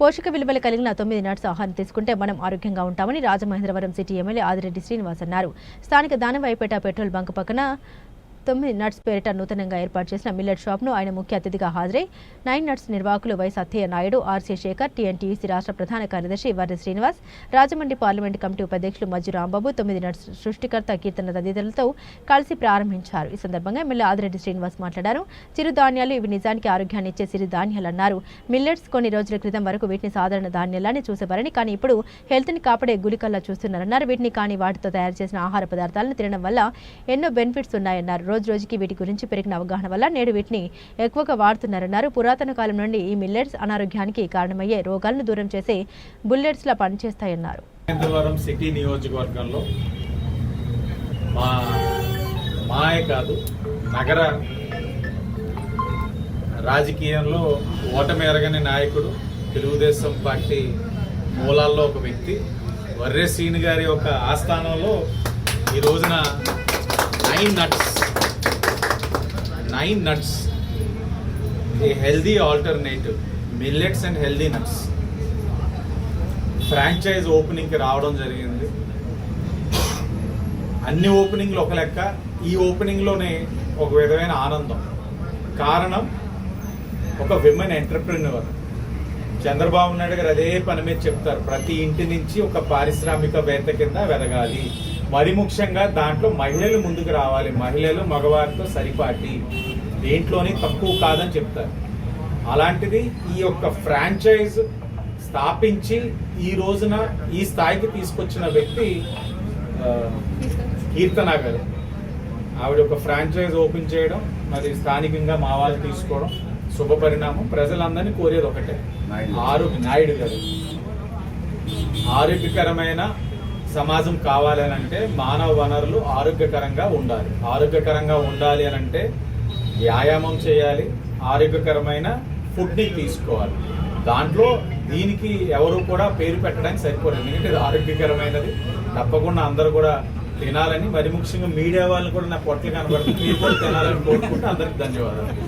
పోషక విలువలు కలిగిన తొమ్మిది నట్స్ ఆహారం తీసుకుంటే మనం ఆరోగ్యంగా ఉంటామని రాజమహేంద్రవరం సిటీ ఎమ్మెల్యే ఆదిరెడ్డి శ్రీనివాస్ అన్నారు. స్థానిక దానవాయిపేట పెట్రోల్ బంక్ పక్కన తొమ్మిది నట్స్ పేరిట నూతనంగా ఏర్పాటు చేసిన మిల్లెట్ షాప్ను ఆయన ముఖ్య అతిథిగా హాజరై నైన్ నట్స్ నిర్వాహకులు Y Satyaiah Naidu RC Sekhar TNTC రాష్ట్ర ప్రధాన కార్యదర్శి వర్రి శ్రీనివాస్ రాజమండ్రి పార్లమెంటు కమిటీ ఉపాధ్యక్షులు మజ్జు రాంబాబు తొమ్మిది నట్స్ సృష్టికర్త కీర్తన తదితరులతో కలిసి ప్రారంభించారు. ఈ సందర్భంగా ఎమ్మెల్యే ఆదిరెడ్డి శ్రీనివాస్ మాట్లాడారు. చిరుధాన్యాలు ఇవి నిజానికి ఆరోగ్యాన్ని ఇచ్చే సిరిధాన్యాలన్నారు మిల్లెట్స్ కొన్ని రోజుల క్రితం వరకు వీటిని సాధారణ ధాన్యాలని చూసేవారని కానీ ఇప్పుడు హెల్త్ని కాపాడే గుళికల్లా చూస్తున్నారన్నారు. వీటిని కానీ వాటితో తయారు చేసిన ఆహార పదార్థాలను తినడం వల్ల ఎన్నో బెనిఫిట్స్ ఉన్నాయన్నారు. రోజు రోజుకి వీటి గురించి పెరిగిన అవగాహన వల్ల నేడు వీటిని ఎక్కువగా వాడుతున్నారన్నారు. పురాతన కాలం నుండి ఈ మిల్లెట్స్ అనారోగ్యానికి కారణమయ్యే రోగాలను దూరం చేసే బుల్లెట్స్లా పనిచేస్తాయన్నారు. సిటీ నియోజకవర్గంలో మా కాదు నగర రాజకీయంలో ఓటమి ఎరగని నాయకుడు తెలుగుదేశం పార్టీ మూలాల్లో ఒక వ్యక్తి. వర్రే శ్రీని గారి యొక్క ఆస్థానంలో ఈ రోజున nine nuts nine nuts a healthy alternative millets and healthy nuts franchise ఓపెనింగ్కి రావడం జరిగింది. అన్ని ఓపెనింగ్లు ఒక లెక్క. ఈ ఓపెనింగ్లోనే ఒక విధమైన ఆనందం. కారణం ఒక విమెన్ ఎంటర్ప్రెన్యూర్ చంద్రబాబు నాయుడు గారు అదే పని మీద చెప్తారు. ప్రతి ఇంటి నుంచి ఒక పారిశ్రామికవేత్త కింద వెదగాలి. మరి ముఖ్యంగా దాంట్లో మహిళలు ముందుకు రావాలి. మహిళలు మగవారితో సరిపాటి. దేంట్లోని తక్కువ కాదని చెప్తారు. అలాంటిది ఈ యొక్క ఫ్రాంచైజ్ స్థాపించి ఈ రోజున ఈ స్థాయికి తీసుకొచ్చిన వ్యక్తి కీర్తన గారు. ఆవిడ ఒక ఫ్రాంచైజ్ ఓపెన్ చేయడం మరి స్థానికంగా మా వాళ్ళు తీసుకోవడం శుభ పరిణామం. ప్రజలందరినీ కోరేది ఒకటే. ఆరోగ్య నాయుడు గారు. ఆరోగ్యకరమైన సమాజం కావాలి అని అంటే మానవ వనరులు ఆరోగ్యకరంగా ఉండాలి. ఆరోగ్యకరంగా ఉండాలి అని అంటే వ్యాయామం చేయాలి. ఆరోగ్యకరమైన ఫుడ్ని తీసుకోవాలి. దాంట్లో దీనికి ఎవరు కూడా పేరు పెట్టడానికి సరిపోరు ఎందుకంటే ఇది ఆరోగ్యకరమైనది. తప్పకుండా అందరూ కూడా తినాలని. మరి ముఖ్యంగా మీడియా వాళ్ళని కూడా నా పొట్టలు కనబడుతుంది. మీరు కూడా తినాలని కోరుకుంటే అందరికి ధన్యవాదాలు.